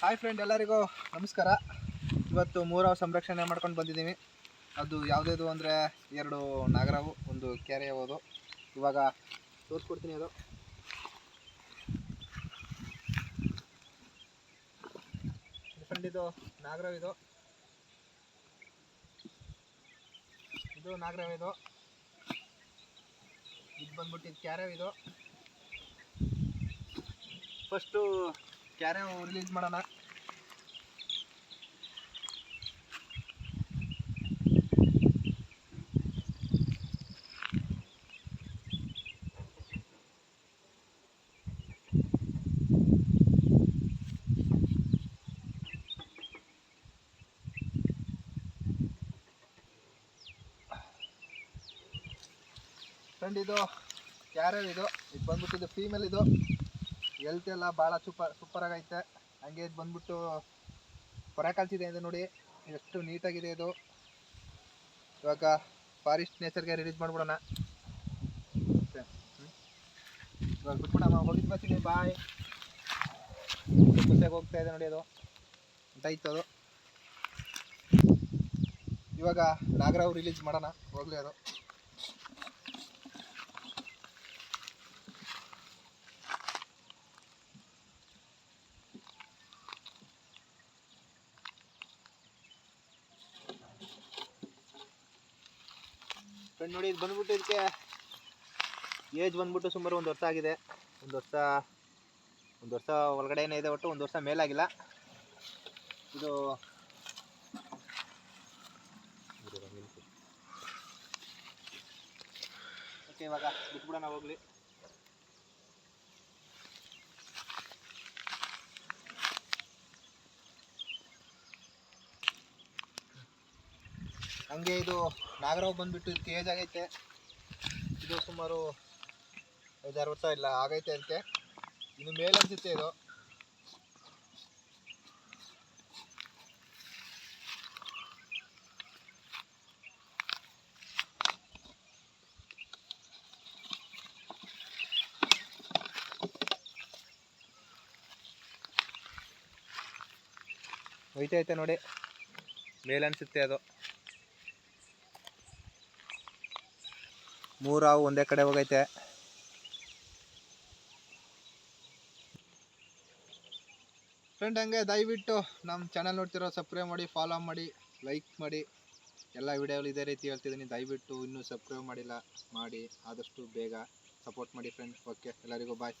Hi friend ಎಲ್ಲರಿಗೂ ನಮಸ್ಕಾರ. ಇವತ್ತು ಮೂರಾವ್ ಸಂರಕ್ಷಣೆ ಮಾಡ್ಕೊಂಡು ಬಂದಿದ್ದೀವಿ. ಅದು ಯಾವುದೇದು ಅಂದರೆ ಎರಡು ನಾಗರಾವು, ಒಂದು ಕೆರೆ ಹೋದು ಇವಾಗ ತೋರಿಸ್ಕೊಡ್ತೀನಿ ಅದು. ಫ್ರೆಂಡ್ ಇದು ನಾಗರಾವ್ ಇದು. ಇದು ನಾಗರಾವ್ ಇದು. ಇದು ಬಂದ್ಬಿಟ್ಟಿದ್ದು ಕ್ಯಾರೆವ್ ಇದು. ಫಸ್ಟು ಕ್ಯಾರೆ ರಿಲೀಸ್ ಮಾಡೋಣ. ಫ್ರೆಂಡ್ ಇದು ಕ್ಯಾರೆ ಇದು ಇದು ಬಂದ್ಬಿಟ್ಟು ಇದು ಫೀಮೇಲ್ ಇದು. ಹೆಲ್ತ್ ಎಲ್ಲ ಭಾಳ ಸೂಪರ್ ಸೂಪರ್ ಆಗೈತೆ. ಹಂಗೆ ಇದು ಬಂದ್ಬಿಟ್ಟು ಹೊರ ಕಲ್ಸಿದೆ ಇದು ನೋಡಿ. ಎಷ್ಟು ನೀಟಾಗಿದೆ ಇದು. ಇವಾಗ ಫಾರೆಸ್ಟ್ ನೇಚರ್ಗೆ ರಿಲೀಸ್ ಮಾಡ್ಬಿಡೋಣ. ಇವಾಗ ಬಿಟ್ಬಿಡಮ್ಮ ಹೋಗಿದ್ ಬರ್ತೀನಿ ಬಾಯ್ ಖುಷಿಯಾಗಿ ಹೋಗ್ತಾ ಇದೆ ನೋಡಿ ಅದು. ಆಯ್ತು ಅದು. ಇವಾಗ ನಾಗರಾವ್ ರಿಲೀಸ್ ಮಾಡೋಣ, ಹೋಗ್ಲಿ ಅದು. ಫ್ರೆಂಡ್ ನೋಡಿ, ಇದು ಬಂದ್ಬಿಟ್ಟು ಇದಕ್ಕೆ ಏಜ್ ಬಂದ್ಬಿಟ್ಟು ಸುಮಾರು ಒಂದು ವರ್ಷ ಆಗಿದೆ. ಒಂದು ವರ್ಷ ಒಂದು ವರ್ಷ ಒಳಗಡೆನೇ ಇದೆ, ಒಟ್ಟು ಒಂದು ವರ್ಷ ಮೇಲಾಗಿಲ್ಲ. ಇದು ಓಕೆ ಇವಾಗ ಬಿಟ್ಬಿಡೋಣ, ಹೋಗ್ಲಿ. ಹಂಗೆ ಇದು ನಾಗರಾವ್ ಬಂದ್ಬಿಟ್ಟು ಇದಕ್ಕೆ ಏಜ್ ಆಗೈತೆ. ಇದು ಸುಮಾರು ಐದಾರು ವರ್ಷ ಇಲ್ಲ, ಆಗೈತೆ ಅದಕ್ಕೆ. ಇನ್ನು ಮೇಲೆ ಅನ್ಸುತ್ತೆ ಇದು. ಹೋಯ್ತೈತೆ ನೋಡಿ. ಮೇಲೆ ಅನ್ಸುತ್ತೆ ಅದು. ಮೂರು ಒಂದೇ ಕಡೆ ಹೋಗೈತೆ. ಫ್ರೆಂಡ್ ಹಂಗೆ ದಯವಿಟ್ಟು ನಮ್ಮ ಚಾನಲ್ ನೋಡ್ತಿರೋ ಸಬ್ಸ್ಕ್ರೈಬ್ ಮಾಡಿ ಫಾಲೋ ಮಾಡಿ ಲೈಕ್ ಮಾಡಿ. ಎಲ್ಲ ವಿಡಿಯೋಗಳು ಇದೇ ರೀತಿ ಹೇಳ್ತಿದ್ದೀನಿ. ದಯವಿಟ್ಟು ಇನ್ನೂ ಸಬ್ಸ್ಕ್ರೈಬ್ ಮಾಡಿಲ್ಲ, ಮಾಡಿ ಆದಷ್ಟು ಬೇಗ ಸಪೋರ್ಟ್ ಮಾಡಿ ಫ್ರೆಂಡ್ಸ್ ಓಕೆ ಎಲ್ಲರಿಗೂ ಬಾಯ್